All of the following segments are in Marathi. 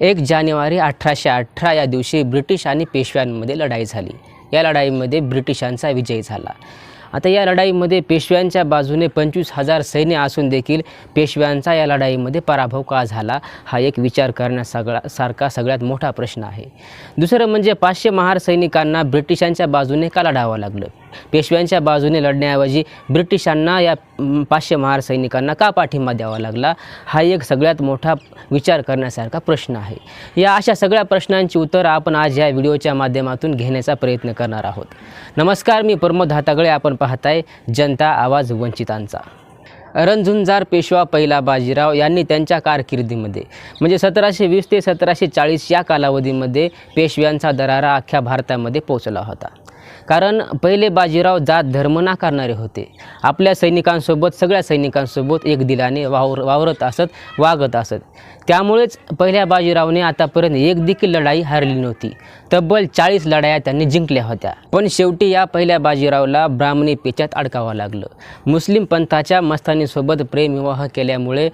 एक जानेवारी अठराशे अठरा या दिवशी ब्रिटिश आणि पेशव्यांमध्ये लढाई झाली. या लढाईमध्ये ब्रिटिशांचा विजय झाला. आता या लढाईमध्ये पेशव्यांच्या बाजूने पंचवीस हजार सैन्य असून देखील पेशव्यांचा या लढाईमध्ये पराभव का झाला हा एक विचार करण्यासागळा सारखा सगळ्यात मोठा प्रश्न आहे. दुसरं म्हणजे पाचशे महार सैनिकांना ब्रिटिशांच्या बाजूने का लढावं लागलं? पेशव्यांच्या बाजूने लढण्याऐवजी ब्रिटिशांना या पाचशे महार सैनिकांना का पाठिंबा द्यावा लागला? हा एक सगळ्यात मोठा विचार करण्यासारखा प्रश्न आहे. या अशा सगळ्या प्रश्नांची उत्तरं आपण आज या व्हिडिओच्या माध्यमातून घेण्याचा प्रयत्न करणार आहोत. नमस्कार मी प्रमोद हातागळे आपण पाहताय जनता आवाज वंचितांचा. रणझुंजार पेशवा पहिला बाजीराव यांनी त्यांच्या कारकिर्दीमध्ये म्हणजे सतराशे वीस ते सतराशे चाळीस या कालावधीमध्ये पेशव्यांचा दरारा अख्ख्या भारतामध्ये पोचला होता. कारण पहिले बाजीराव जात धर्म नाकारणारे होते. आपल्या सैनिकांसोबत सगळ्या सैनिकांसोबत एक दिलाने वावर वावरत असत वागत असत. त्यामुळेच पहिल्या बाजीरावने आतापर्यंत एक देखील लढाई हारली नव्हती. तब्बल चाळीस लढाया त्यांनी जिंकल्या होत्या. पण शेवटी या पहिल्या बाजीरावला ब्राह्मणी पेचात अडकावं लागलं. मुस्लिम पंथाच्या मस्तानीसोबत प्रेमविवाह केल्यामुळे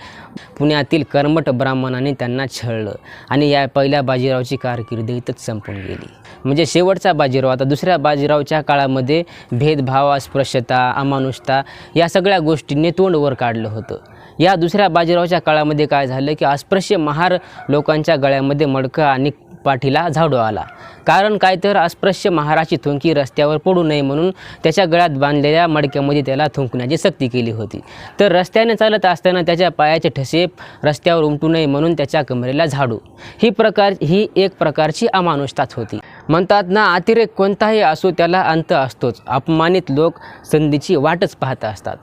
पुण्यातील कर्मठ ब्राह्मणांनी त्यांना छळलं आणि या पहिल्या बाजीरावची कारकिर्दी इथंच संपून गेली. म्हणजे शेवटचा बाजीराव आता दुसऱ्या बाजीराव बाजीरावच्या काळामध्ये भेदभाव अस्पृश्यता अमानुषता या सगळ्या गोष्टींनी तोंड वर काढलं होतं. या दुसऱ्या बाजीरावच्या काळामध्ये काय झालं की अस्पृश्य महार लोकांच्या गळ्यामध्ये मडकं आणि पाठीला झाडू आला. कारण काय तर अस्पृश्य महाराची थुंकी रस्त्यावर पडू नये म्हणून त्याच्या गळ्यात बांधलेल्या मडक्यामध्ये त्याला थुंकण्याची सक्ती केली होती. तर रस्त्याने चालत असताना त्याच्या पायाचे ठसे रस्त्यावर उमटू नये म्हणून त्याच्या कमरेला झाडू. ही प्रकार ही एक प्रकारची अमानुषताच होती. म्हणतात ना अतिरेक कोणताही असो त्याला अंत असतोच. अपमानित लोक संधीची वाटच पाहत असतात.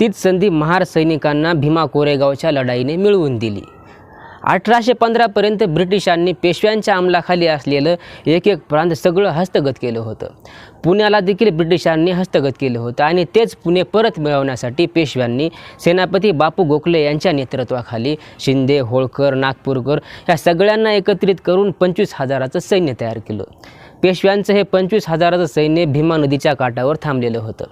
तीच संधी महार सैनिकांना भीमा कोरेगावच्या लढाईने मिळवून दिली. अठराशे पंधरापर्यंत ब्रिटिशांनी पेशव्यांच्या अंमलाखाली असलेलं एक एक प्रांत सगळं हस्तगत केलं होतं. पुण्याला देखील ब्रिटिशांनी हस्तगत केलं होतं आणि तेच पुणे परत मिळवण्यासाठी पेशव्यांनी सेनापती बापू गोखले यांच्या नेतृत्वाखाली शिंदे होळकर नागपूरकर या सगळ्यांना एकत्रित करून पंचवीस हजाराचं सैन्य तयार केलं. पेशव्यांचं हे पंचवीस हजाराचं सैन्य भीमा नदीच्या काठावर थांबलेलं होतं.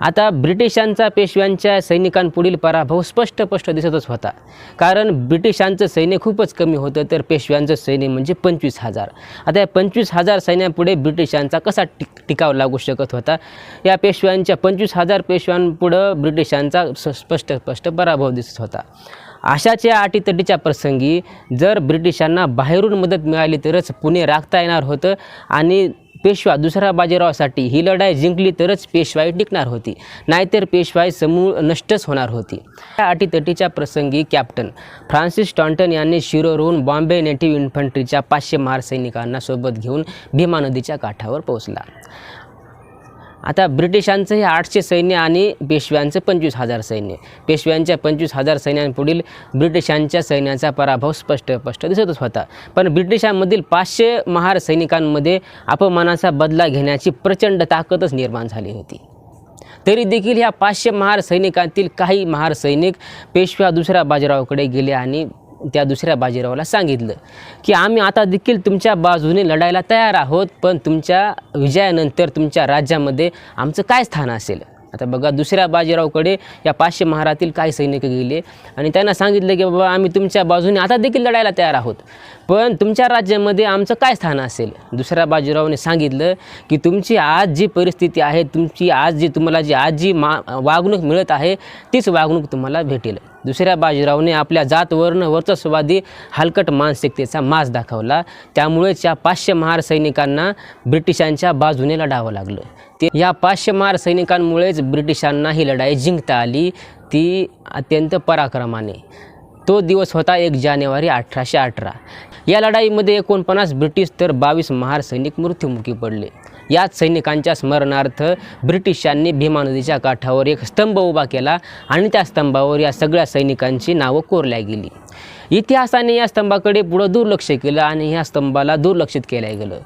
आता ब्रिटिशांचा पेशव्यांच्या सैनिकांपुढील पराभव स्पष्ट स्पष्ट दिसतच होता. कारण ब्रिटिशांचं सैन्य खूपच कमी होतं तर पेशव्यांचं सैन्य म्हणजे पंचवीस हजार. आता या पंचवीस हजार सैन्यापुढे ब्रिटिशांचा कसा टिक टिकाव लागू शकत होता? या पेशव्यांच्या पंचवीस हजार पेशव्यांपुढं ब्रिटिशांचा स- स्पष्ट स्पष्ट पराभव दिसत होता. अशाच या अटीतटीच्या प्रसंगी जर ब्रिटिशांना बाहेरून मदत मिळाली तरच पुणे राखता येणार होतं आणि पेशवा दुसऱ्या बाजीरावासाठी ही लढाई जिंकली तरच पेशवाई टिकणार होती. नाहीतर पेशवाई समूळ नष्टच होणार होती. या अटीतटीच्या प्रसंगी कॅप्टन फ्रान्सिस टॉन्टन यांनी शिरोहून बॉम्बे नेटिव्ह इन्फंट्रीच्या पाचशे महार सैनिकांना सोबत घेऊन भीमा नदीच्या काठावर पोहोचला. आता ब्रिटिशांचं हे आठशे सैन्य आणि पेशव्यांचं पंचवीस हजार सैन्य. पेशव्यांच्या पंचवीस हजार सैन्यांपुढील ब्रिटिशांच्या सैन्याचा पराभव स्पष्ट स्पष्ट दिसतच होता. पण ब्रिटिशांमधील पाचशे महार सैनिकांमध्ये अपमानाचा बदला घेण्याची प्रचंड ताकदच निर्माण झाली होती. तरी देखील ह्या पाचशे महार सैनिकांतील काही महार सैनिक पेशव्या दुसऱ्या बाजीरावाकडे गेले आणि त्या दुसऱ्या बाजीरावाला सांगितलं की आम्ही आता देखील तुमच्या बाजूने लढायला तयार आहोत पण तुमच्या विजयानंतर तुमच्या राज्यामध्ये आमचं काय स्थान असेल? आता बघा दुसऱ्या बाजीरावकडे या पाचशे महारातील काही सैनिक गेले आणि त्यांना सांगितलं की बाबा आम्ही तुमच्या बाजूने आता देखील लढायला तयार आहोत. पण तुमच्या राज्यामध्ये आमचं काय स्थान असेल? दुसऱ्या बाजीरावने सांगितलं की तुमची आज जी परिस्थिती आहे तुमची आज जी तुम्हाला जी आज जी मा वागणूक मिळत आहे तीच वागणूक तुम्हाला भेटेल. दुसऱ्या बाजीरावने आपल्या जातवर्ण वर्चस्ववादी हलकट मानसिकतेचा मास दाखवला. त्यामुळेच या पाचशे महार सैनिकांना ब्रिटिशांच्या बाजूने लढावं लागलं. ते या पाचशे महार सैनिकांमुळेच ब्रिटिशांना ही लढाई जिंकता आली. ती अत्यंत पराक्रमाने. तो दिवस होता एक जानेवारी अठराशे अठरा. या लढाईमध्ये एकोणपन्नास ब्रिटिश तर बावीस महार सैनिक मृत्युमुखी पडले. याच सैनिकांच्या स्मरणार्थ ब्रिटिशांनी भीमा नदीच्या काठावर एक स्तंभ उभा केला आणि त्या स्तंभावर या सगळ्या सैनिकांची नावं कोरल्या गेली. इतिहासाने या स्तंभाकडे पुढं दुर्लक्ष केलं आणि ह्या स्तंभाला दुर्लक्षित केलं गेलं.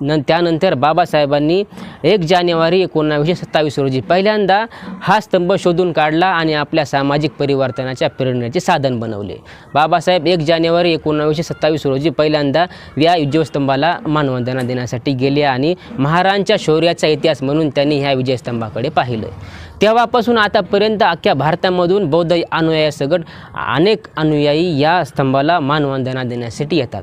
न त्यानंतर बाबासाहेबांनी एक जानेवारी एकोणावीसशे सत्तावीस रोजी पहिल्यांदा हा स्तंभ शोधून काढला आणि आपल्या सामाजिक परिवर्तनाच्या प्रेरणेचे साधन बनवले. बाबासाहेब एक जानेवारी एकोणावीसशे सत्तावीस रोजी पहिल्यांदा या विजयस्तंभाला मानवंदना देण्यासाठी गेले आणि महाराजांच्या शौर्याचा इतिहास म्हणून त्यांनी ह्या विजयस्तंभाकडे पाहिलं. तेव्हापासून आतापर्यंत अख्ख्या भारतामधून बौद्ध अनुयायासकट अनेक अनुयायी या स्तंभाला मानवंदना देण्यासाठी येतात.